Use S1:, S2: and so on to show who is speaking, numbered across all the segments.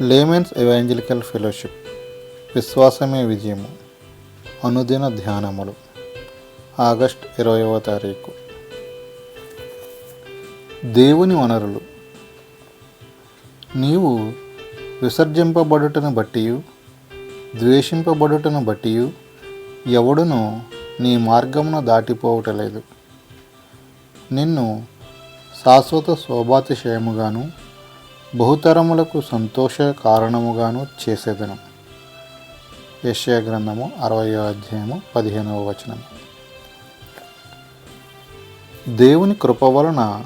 S1: Laymen's evangelical fellowship విశ్వాసమే విజయము అనుదిన ధ్యానములు August ఇరవైవ తారీఖు. దేవుని వనరులు. నీవు విసర్జింపబడుటను బట్టి ద్వేషింపబడుటను బట్టి ఎవడును నీ మార్గమును దాటిపోవటలేదు. నిన్ను శాశ్వత శోభాతిశయముగాను బహుతరములకు సంతోష కారణముగాను చేసేదను. యశ్యా గ్రంథము అరవై అధ్యాయము పదిహేనవ వచనం. దేవుని కృప వలన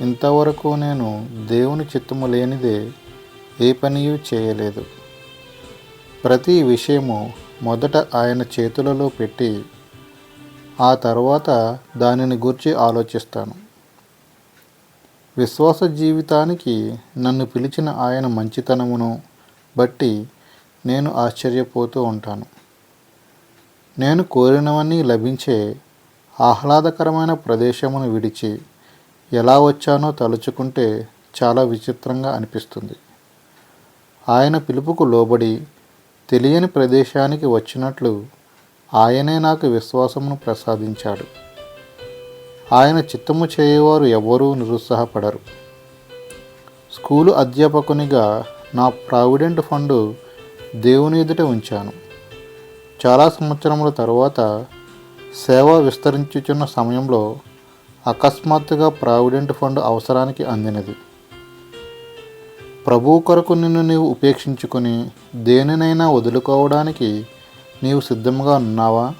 S1: ఇంతవరకు నేను దేవుని చిత్తము లేనిదే ఏ పనియు చేయలేదు. ప్రతి విషయము మొదట ఆయన చేతులలో పెట్టి ఆ తర్వాత దానిని గురించి ఆలోచిస్తాను. విశ్వాస జీవితానికి నన్ను పిలిచిన ఆయన మంచితనమును బట్టి నేను ఆశ్చర్యపోతూ ఉంటాను. నేను కోరినవన్నీ లభించే ఆహ్లాదకరమైన ప్రదేశమును విడిచి ఎలా వచ్చానో తలుచుకుంటే చాలా విచిత్రంగా అనిపిస్తుంది. ఆయన పిలుపుకు లోబడి తెలియని ప్రదేశానికి వచ్చినట్లు ఆయనే నాకు విశ్వాసమును ప్రసాదించాడు. ఆయన చిత్తము చేయవారు ఎవరూ నిరుత్సాహపడరు. స్కూలు అధ్యాపకునిగా నా ప్రావిడెంట్ ఫండ్ దేవుని ఎదుట ఉంచాను. చాలా సంవత్సరముల తరువాత సేవ విస్తరించుచున్న సమయంలో అకస్మాత్తుగా ప్రావిడెంట్ ఫండ్ అవసరానికి అందినది. ప్రభువు కొరకు నిన్ను నీవు ఉపేక్షించుకొని దేనినైనా వదులుకోవడానికి నీవు సిద్ధంగా ఉన్నావా?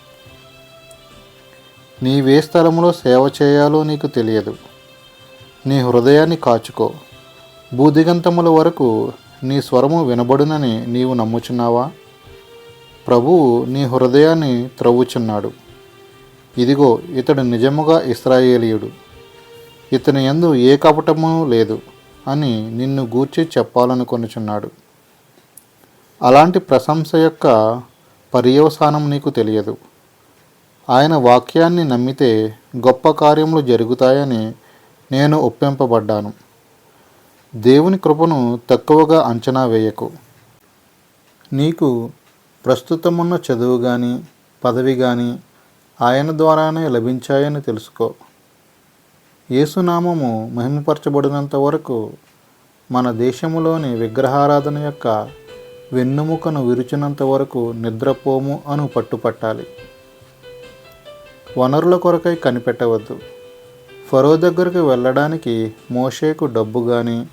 S1: నీవే స్థలంలో సేవ చేయాలో నీకు తెలియదు. నీ హృదయాన్ని కాచుకో. భూదిగంతముల వరకు నీ స్వరము వినబడునని నీవు నమ్ముచున్నావా? ప్రభువు నీ హృదయాన్ని త్రవ్వుచున్నాడు. ఇదిగో ఇతడు నిజముగా ఇస్రాయేలీయుడు ఇతని ఎందు ఏ కపటము లేదు అని నిన్ను గూర్చి చెప్పాలనుకొనుచున్నాడు. అలాంటి ప్రశంస యొక్క పర్యవసానం నీకు తెలియదు. ఆయన వాక్యాన్ని నమ్మితే గొప్ప కార్యములు జరుగుతాయని నేను ఒప్పింపబడ్డాను. దేవుని కృపను తక్కువగా అంచనా వేయకు. నీకు ప్రస్తుతమున్న చదువు కానీ పదవి కానీ ఆయన ద్వారానే లభించాయని తెలుసుకో. యేసునామము మహిమపరచబడినంత వరకు మన దేశములోని విగ్రహారాధన యొక్క వెన్నుముకను విరుచినంత వరకు నిద్రపోము అను పట్టుపట్టాలి. వనరుల కొరకై కనిపెట్టవద్దు. ఫరో దగ్గరకు వెళ్ళడానికి మోషేకు డబ్బు కానీ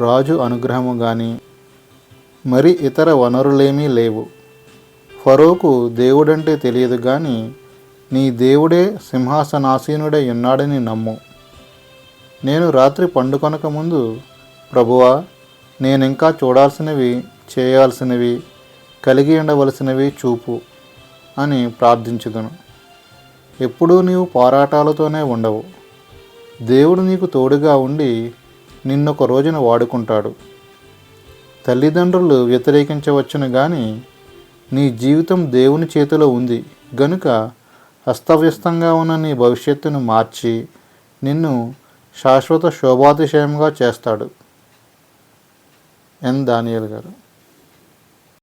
S1: రాజు అనుగ్రహము కానీ మరి ఇతర వనరులేమీ లేవు. ఫరోకు దేవుడంటే తెలియదు కానీ నీ దేవుడే సింహాసనాసీనుడై ఉన్నాడని నమ్ము. నేను రాత్రి పండుకొనక ముందు ప్రభువా నేనింకా చూడాల్సినవి చేయాల్సినవి కలిగి ఉండవలసినవి చూపు అని ప్రార్థించుదును. ఎప్పుడూ నీవు పోరాటాలతోనే ఉండవు. దేవుడు నీకు తోడుగా ఉండి నిన్నొక రోజున వాడుకుంటాడు. తల్లిదండ్రులు వ్యతిరేకించవచ్చును కానీ నీ జీవితం దేవుని చేతిలో ఉంది. గనుక అస్తవ్యస్తంగా ఉన్న నీ భవిష్యత్తును మార్చి నిన్ను శాశ్వత శోభాతిశయంగా చేస్తాడు. ఎన్. దానియల్ గారు.